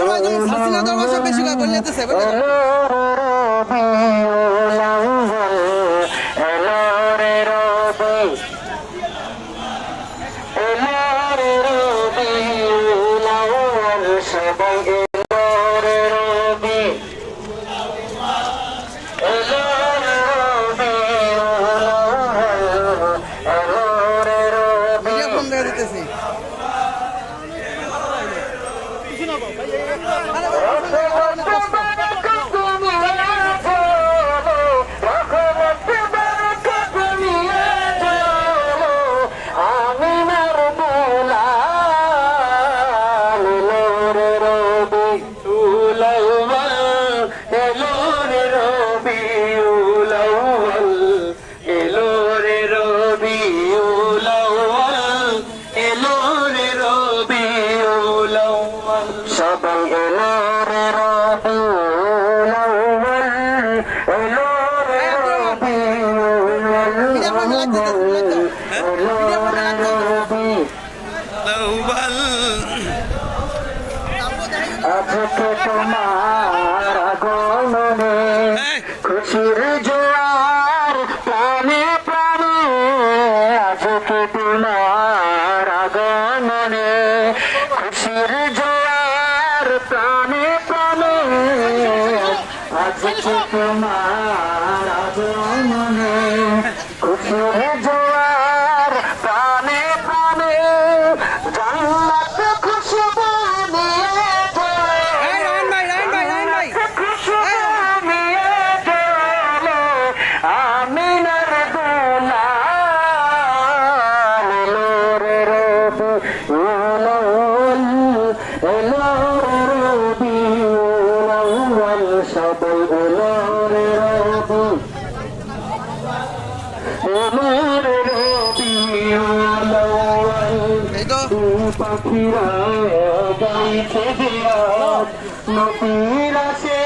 সবাই যেমন ফাঁসিনা দরবার সব বেশি করে বলে যেতেছে Oh, my. পাখিরা গাইছে বিরাট নবীর আসে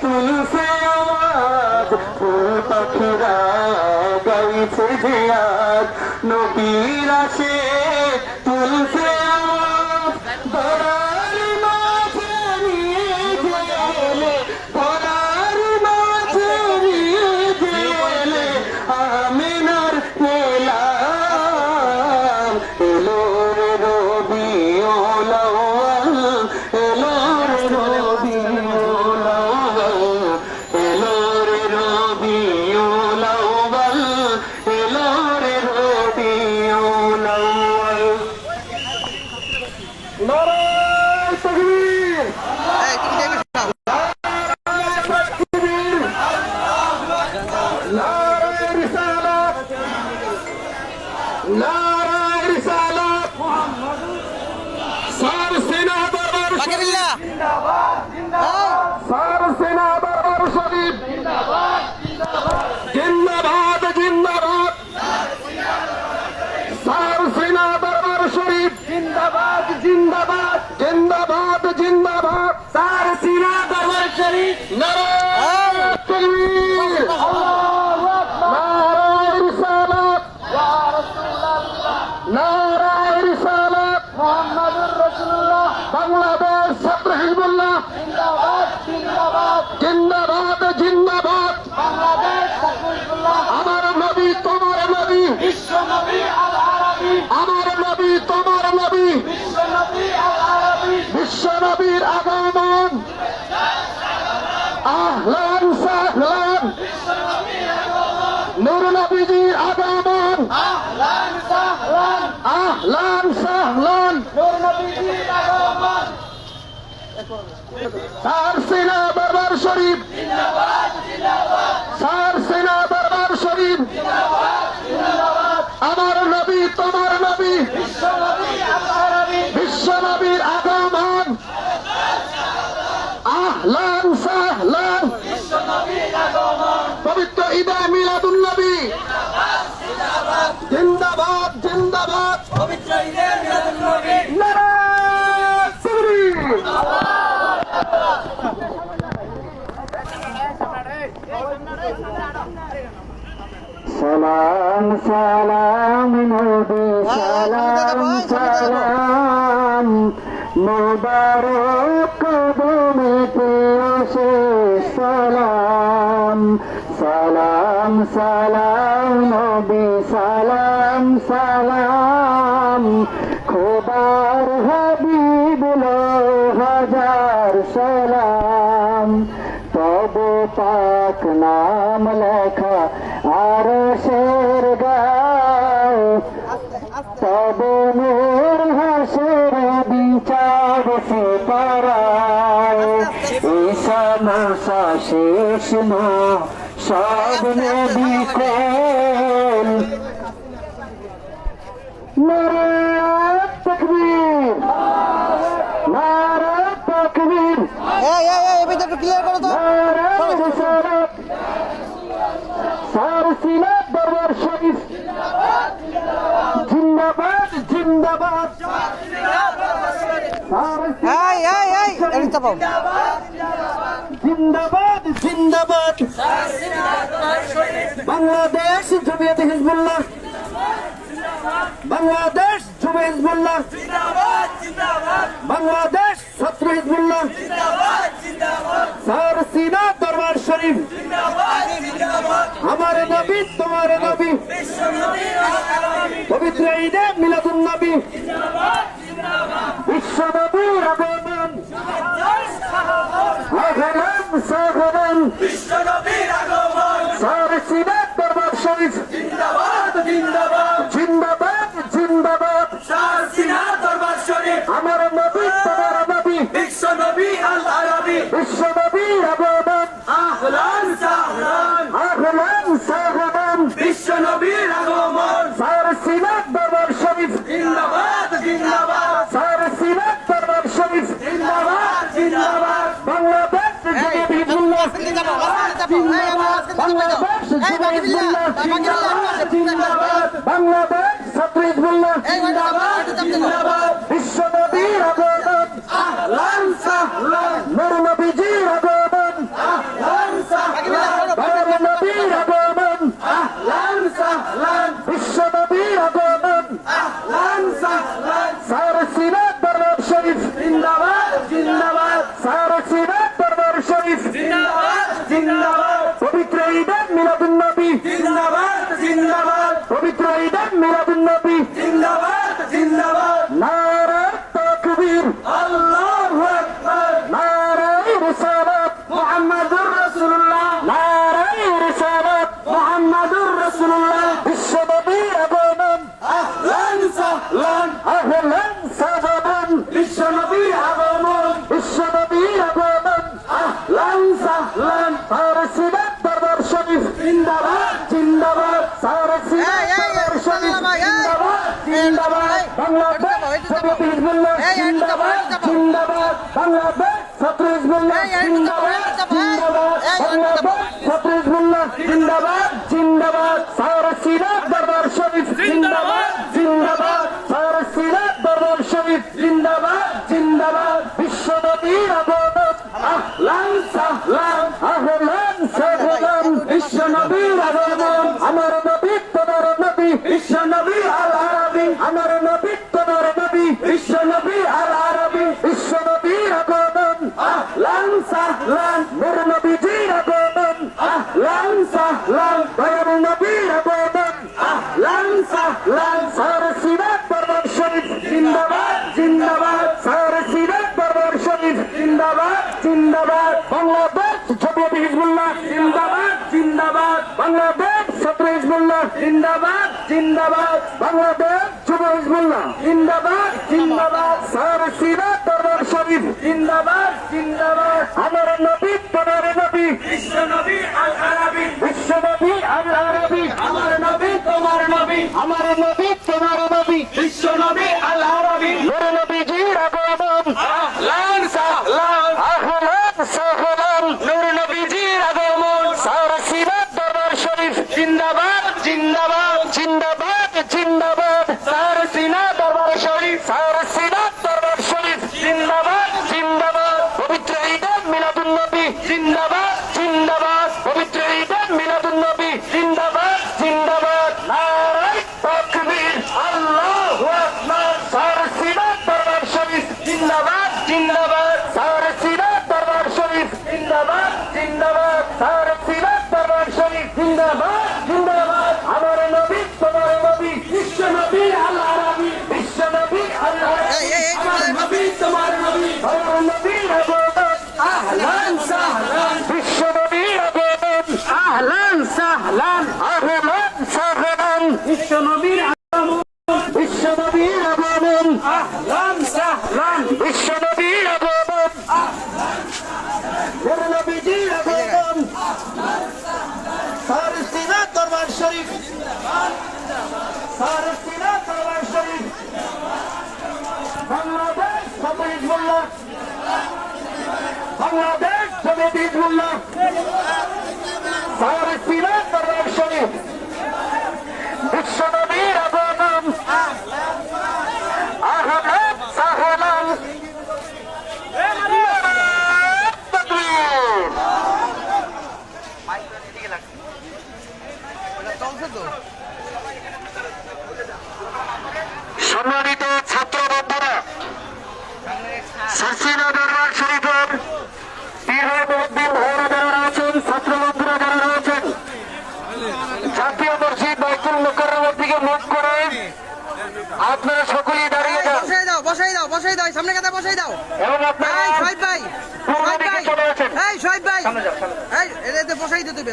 তুলছে আওয়াজ ও পাখিরা গাইছে বিরাট নবীর আসে তুলছে জিন্দাবাদ জিন্দাবাদ। আমার নবী তোমার নবী। আমার নবী তোমার নবী। বিশ্ব নবীর আগমন। আহলান সাহলান। নূর নবীজির আগমন। আহলান সাহলান। আহলান সাহলান নূর নবীজির আগমন। তার সেনা বারবার শরীফ। তার সেনা বারবার শরীফ। আমার নবী তোমার নবী। সালাম সালাম নবী সালাম সালাম। মুবারক কদমেতে অশেষ সালাম। সালাম সালাম নবী সালাম সালাম। খোদার হাবিব হাজার সালাম। তব পাক নাম লেখা আর শের গাও তব মোর হাসের বিচার সে পারায় ঈশা মাসা শেষ না সব নবী কোল। নারায় তকবীর নারায় তকবীর। এই এই এই বিটা ক্লিয়ার করো তো নারায় সাকিনাত দরবার শরীফ জিন্দাবাদ জিন্দাবাদ। এই এই এই এটা পাও জিন্দাবাদ জিন্দাবাদ। বাংলাদেশ জমিয়তে হিজবুল্লাহ। বাংলাদেশ সহবন বিশ্বনবীর আগমন। জিন্দাবাদ জিন্দাবাদ। বাংলাদেশ ছাত্র ইসবুল্লাহ জিন্দাবাদ জিন্দাবাদ বাংলাদেশ যুব হিজবুল্লাহ। জিন্দাবাদ জিন্দাবাদ স্যার সিরা দরবার শরীফ। জিন্দাবাদ জিন্দাবাদ। আমার নবী তোমার নবী। বিশ্ব নবী আল আরাবি বিশ্ব নবী আল আরাবি আমার নবী তোমার নবী। আমার নবী তোমার নবী। বিশ্ব নবী আল আরাবি সমিত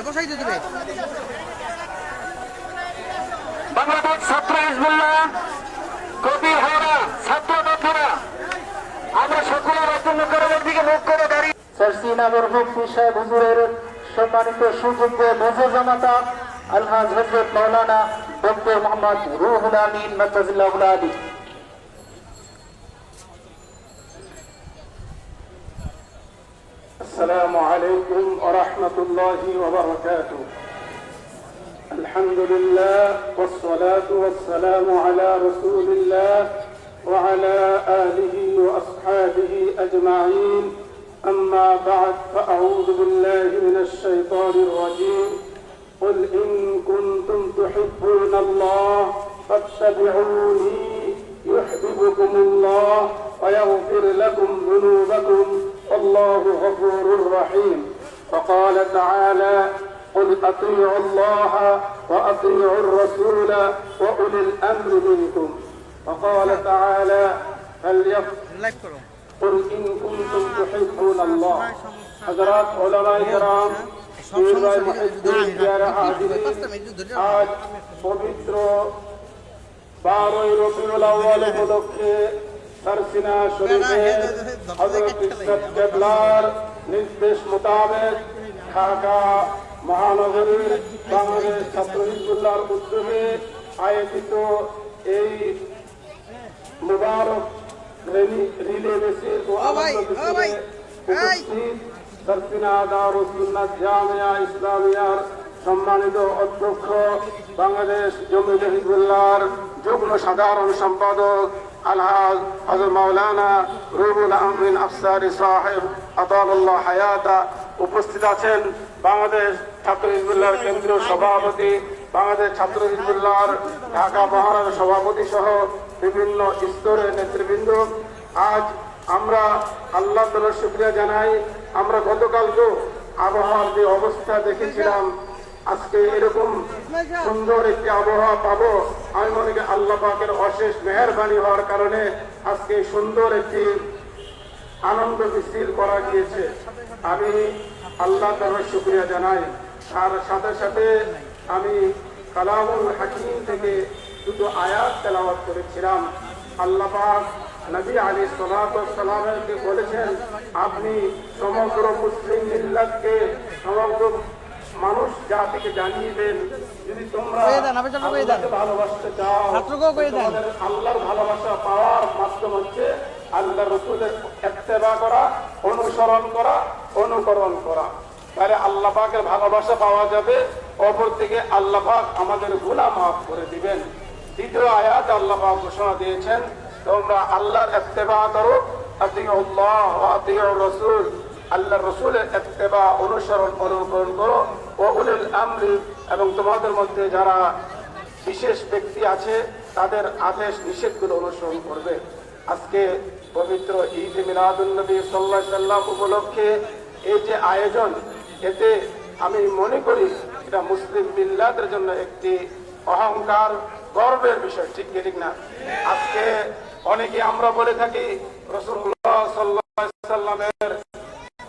বসাই দিতে হবে বসাই দিতে হবে বাংলাদেশ ছাত্র হিজবুল্লাহ কবির হাওড়া ছাত্র বন্ধুরা আমরা সকলে বাইতুল মোকাররমের দিকে মুখ করে দাঁড়িয়ে হুজুরের সম্মানিত সুযোগ্য মেজর জামাতা আলহাজ হজরত মৌলানা ডক্টর মোহাম্মদ রুহুল আমিন নতাজিল্লাহ আলী। السلام عليكم ورحمة الله وبركاته. الحمد لله والصلاة والسلام على رسول الله وعلى آله وأصحابه أجمعين. أما بعد فأعوذ بالله من الشيطان الرجيم. قل إن كنتم تحبون الله فاتبعوني يحببكم الله ويغفر لكم ذنوبكم. والله غفور رحيم وقال تعالى قل اطيعوا الله واطيعوا الرسول واولي الامر منكم وقال تعالى فليقل লাইক করো قل إن كنتم تحبون الله حضرات علماء کرام পীর ভাই মুহিদ্দিন জিয়ারা হাজিরি আজ পবিত্র বারোই রবিউল আউয়াল উপলক্ষে সারসিনা শরীফে ইসরাত কেবলার নির্দেশ মোতাবেক ঢাকা মহানগরীর বাংলাদেশ ছাত্র হিজবুল্লাহর উদ্যোগে আয়োজিত এই মুবারক রিলি- রেসের সারসিনা জামিয়া ইসলামিয়ার সম্মানিত অধ্যক্ষ বাংলাদেশ জমিয়ত হিজবুল্লাহর যুগ্ম সাধারণ সম্পাদক আলহাজ হজর মাওলানা রুহুল আমিন আফসারি সাহেব আতাউল্লাহ হায়াতা উপস্থিত আছেন বাংলাদেশ ছাত্র হিজবুল্লাহর কেন্দ্রীয় সভাপতি, বাংলাদেশ ছাত্র হিজবুল্লাহর ঢাকা মহানগর সভাপতি সহ বিভিন্ন স্তরের নেতৃবৃন্দ। আজ আমরা আল্লাহ তালার শুক্রিয়া জানাই। আমরা গতকালকেও আবহাওয়ার যে অবস্থা দেখেছিলাম আজকে এরকম সুন্দর একটি আবহাওয়া পাবো। আমি মনে করি আল্লাহ পাকের অশেষ মেহরবানি হওয়ার কারণে আজকে সুন্দর একটি আনন্দ মিছিল করা গিয়েছে। আমি আল্লাহ তার শুক্রিয়া জানাই। তার সাথে সাথে আমি কালামুল হাকিম থেকে দুটো আয়াত তেলাওয়াত করেছিলাম। আল্লাহ পাক নবী আলী সালামকে বলেছেন, আপনি সমগ্র মুসলিম মিল্লাতকে সমগ্র মানুষ জাতিকে জানিয়ে দেন যদি তোমরা ভালোবাসতে চাও। তোমাদের আল্লাহর ভালোবাসা পাওয়ার মাধ্যম হচ্ছে আল্লাহ রসুলের এত্তেবা করা অনুসরণ করা অনুকরণ করা। তাহলে আল্লাহ পাকের ভালোবাসা পাওয়া যাবে অপর থেকে আল্লাহ পাক আমাদের গুণা মাফ করে দিবেন। দ্বিতীয় আয়াত আল্লাহ পাক ঘোষণা দিয়েছেন তোমরা আল্লাহর এত্তেবা করো আতিউল্লাহ আতিউর রাসূল। আল্লাহ রসুলের এত্তেবা অনুসরণ, অনুকরণ করো। ও উলিল আমরি, এবং তোমাদের মধ্যে যারা বিশেষ ব্যক্তি আছে, তাদের আদেশ নিষেধগুলো অনুসরণ করবে। আজকে পবিত্র ঈদ মিলাদুল্নবী সাল্লাহ সাল্লাম উপলক্ষে এই যে আয়োজন, এতে আমি মনে করি এটা মুসলিম মিল্লাতের জন্য একটি অহংকার, গর্বের বিষয়, ঠিক কি, ঠিক না? আজকে অনেকে আমরা বলে থাকি রসুল্লাহ সাল্লাহ সাল্লামের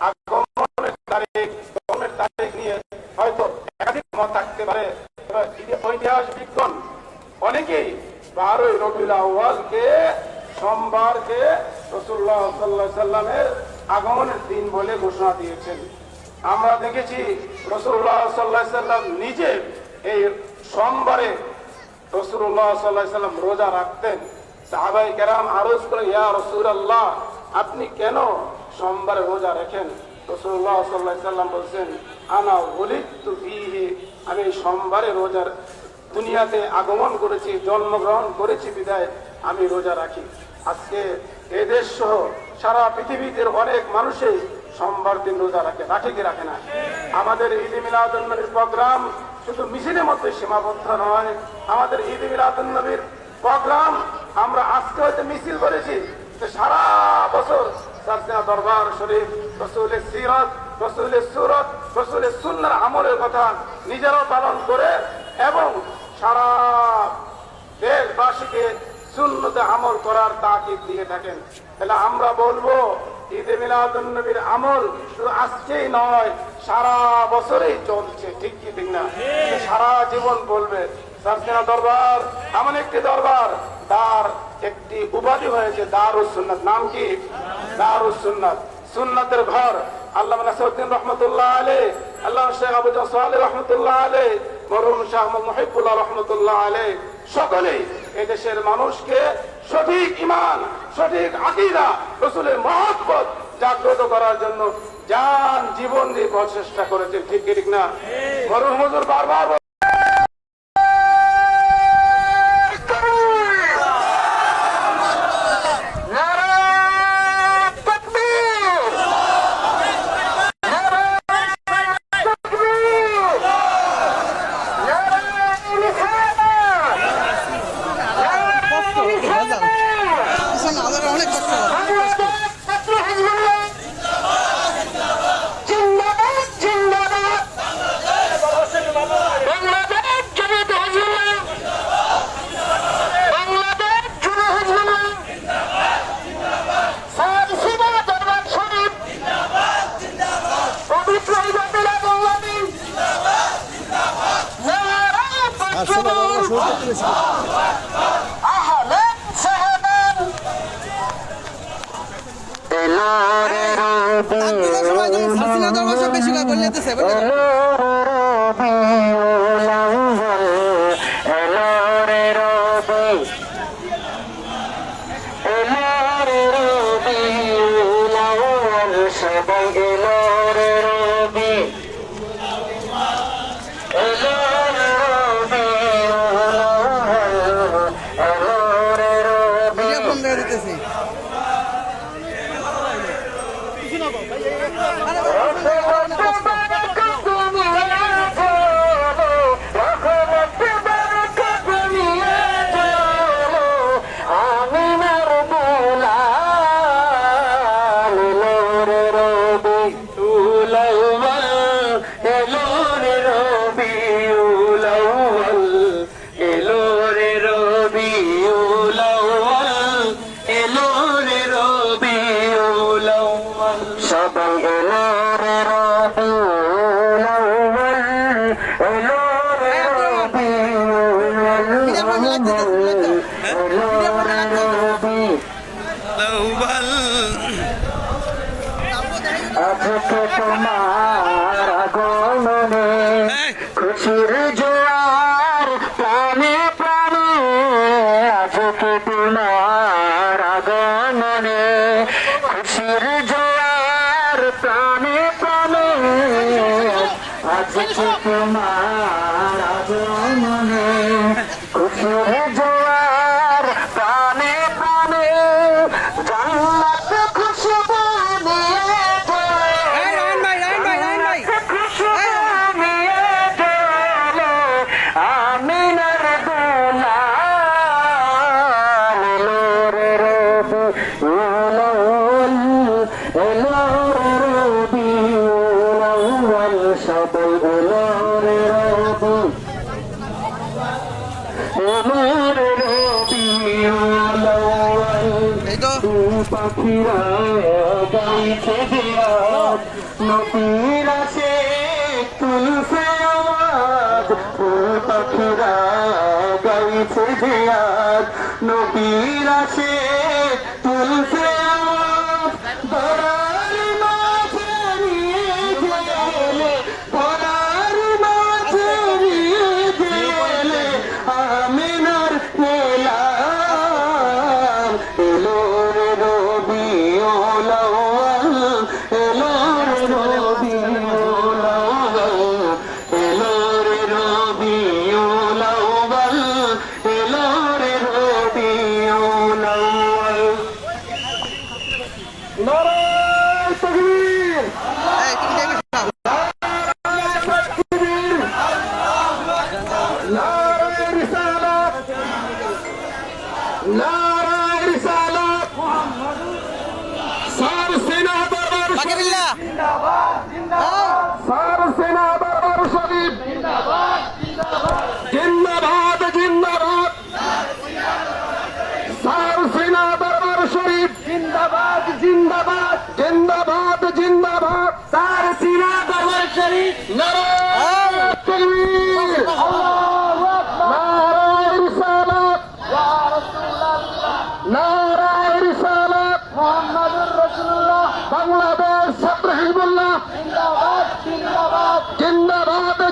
আগমনের তারিখ গমনের তারিখ নিয়ে হয়তো একাধিক মত থাকতে পারে। এবার ঐতিহাস অনেকেই বারোই রবিউল আউ্বালকে সোমবারকে রসুল্লাহ সাল্লাহ সাল্লামের আগমনের দিন বলে ঘোষণা দিয়েছেন। আমরা দেখেছি রসুল্লাহ সাল্লাহ সাল্লাম নিজে এই সোমবারে রসুল্লাহ সাল্লাহ সাল্লাম রোজা রাখতেন। সাহাবাই কেরাম আরজ করে ইয়া রসুল আল্লাহ আপনি কেন সোমবারে রোজা রাখেন। রসুল্লাহ সাল্লাহ সাল্লাম বলছেন, আনা ওলিদতু ফিহি। আমি সোমবারে রোজার দুনিয়াতে আগমন করেছি, জন্মগ্রহণ করেছি, বিদায় আমি রোজা রাখি। আজকে এদেশ সহ সারা পৃথিবীতে অনেক মানুষই সোমবার দিন রোজা রাখে রাখে কি রাখে না? আমাদের ঈদ মিলাদুন্নবীর প্রোগ্রাম শুধু মিছিলের মধ্যে সীমাবদ্ধ নয়, আমাদের ঈদ মিলাদুন্নবীর প্রোগ্রাম আমরা আজকে হয়তো মিছিল করেছি সারা বছর সারসিনা দরবার শরীফ, রসুলের সিরত, রসুলের সুরত, রসুলের সুন্নার আমলের কথা নিজেরাও পালন করে এবং সারা দেশবাসীকে সুন্নতে আমল করার তাকিদ দিয়ে থাকেন। তাহলে আমরা বলব, ঈদে মিলাদুন্নবীর আমল শুধু আজকেই নয়, সারা বছরেই চলছে, ঠিক কি, ঠিক না? সারা জীবন বলবে। দরবার, এমন একটি দরবার, তার একটি উপাধি হয়েছে নাম কি? সুন্নাতের ঘর। রহমতুল্লাহ আলে মানুষকে সঠিক ইমান সঠিক আকিদা, রসুলের জাগ্রত করার জন্য যান জীবন দিয়ে প্রচেষ্টা করেছেন। ঠিক ঠিক না? মরহুম হুজুর বারবার সবাই পাখিরা গাইছে যে আজ নদীরা সে তুলছে আওয়াজ ফুল পাখিরা গাইছে যে আজ সে তুলছে নারায় রিসালাত। সার সেনা দরবার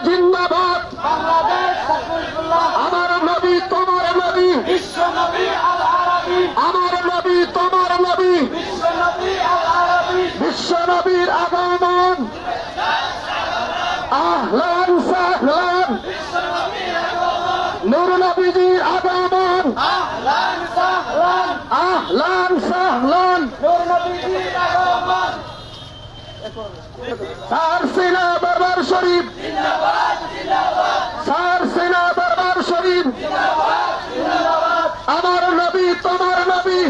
জিন্দাবাদ। আমার নবী, তোমার নবী। আমার নবী, তোমার নবী। বিশ্ব নবীর আগমন। আহলান সাহলান। নূর নবীজির আগমন। আহলান সাহলান। সার সেনা বারবার শরীফ। সার সেনা বারবার শরীফ। আমার নবী তোমার নবী।